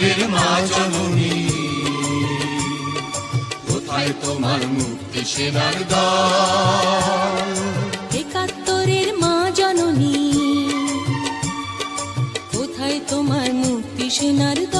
একাত্তরের মা জননী কোথায় তোমার মুক্তি সেনার দল একাত্তরের মা জননী কোথায় তোমার মুক্তি সেনার দল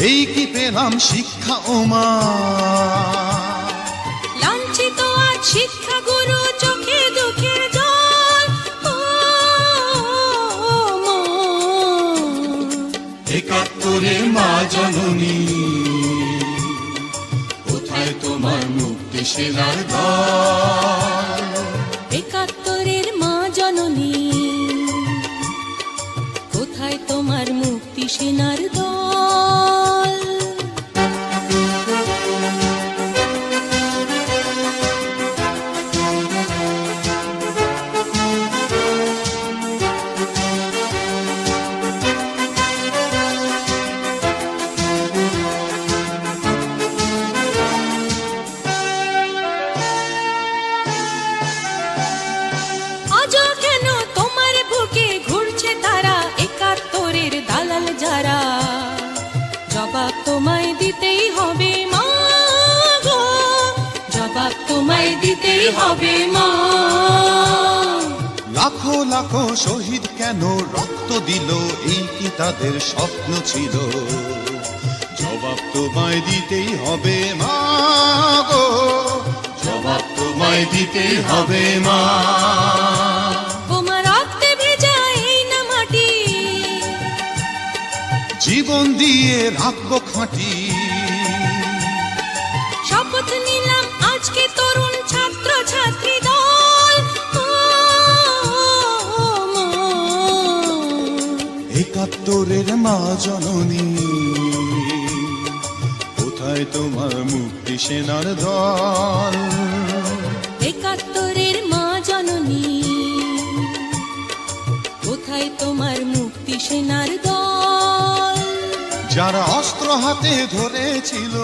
এই কি পেলাম শিক্ষা ও মা? লাঞ্ছিত আজ শিক্ষা গুরু চোখে একাত্তরের মা জননী কোথায় তোমার মুক্তি সেনার দল? জবাব তোমায় দিতেই হবে মা জবাব তোমায় দিতেই হবে মা। লাখো লাখো শহীদ কেন রক্ত দিল? এই কি তাদের স্বপ্ন ছিল? জবাব তোমায় দিতেই হবে মা জবাব তোমায় দিতেই হবে মা। জীবন দিয়ে রাখব খাঁটি। শপথ নিলাম আজকে তরুণ ছাত্র ছাত্রী দল একাত্তরের মা জননী কোথায় তোমার মুক্তি সেনার দল? একাত্তরের মা জননী কোথায় তোমার মুক্তি সেনার দল যারা অস্ত্র হাতে ধরেছিল